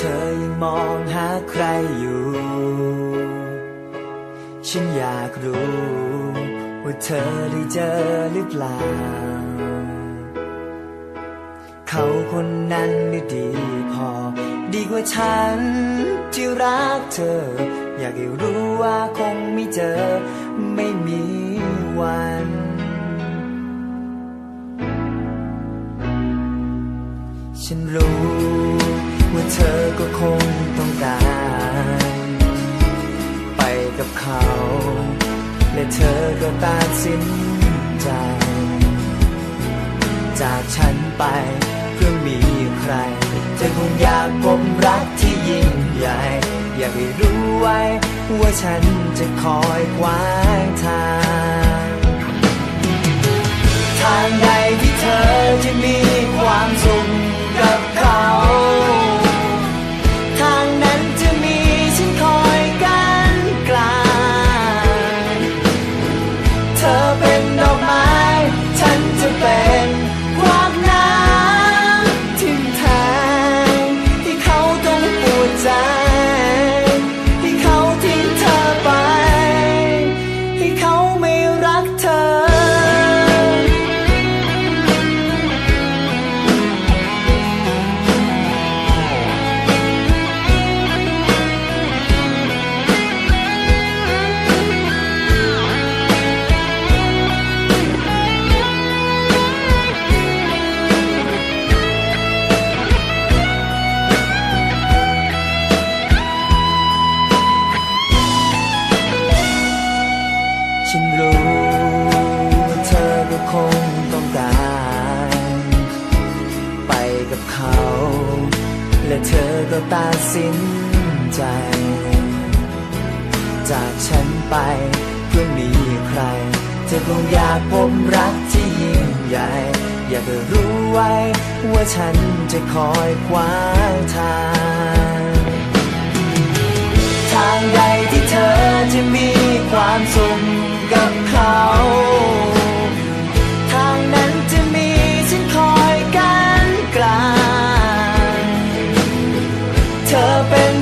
เธอยังมองหาใครอยู่ ฉันอยากรู้ ว่าเธอได้เจอหรือเปล่า เขาคนนั้นได้ดีพอ ดีกว่าฉันที่รักเธอ อยากให้รู้ว่าคงไม่เจอ ไม่มีวันฉันรู้ เธอก็คงต้องการ ไปกับเขา และเธอก็ตัดสินใจ จากฉันไปเพื่อมีใคร เธอคงอยากพบรักที่ยิ่งใหญ่ อยากให้รู้ไว้ ว่าฉันจะคอยขวางทาง กับเขา และเธอก็ตัดสินใจ จากฉันไปเพื่อมีใคร เธอคงอยากพบรักที่ยิ่งใหญ่ อยากให้รู้ไว้ว่าฉันจะคอยคว้าทาง อย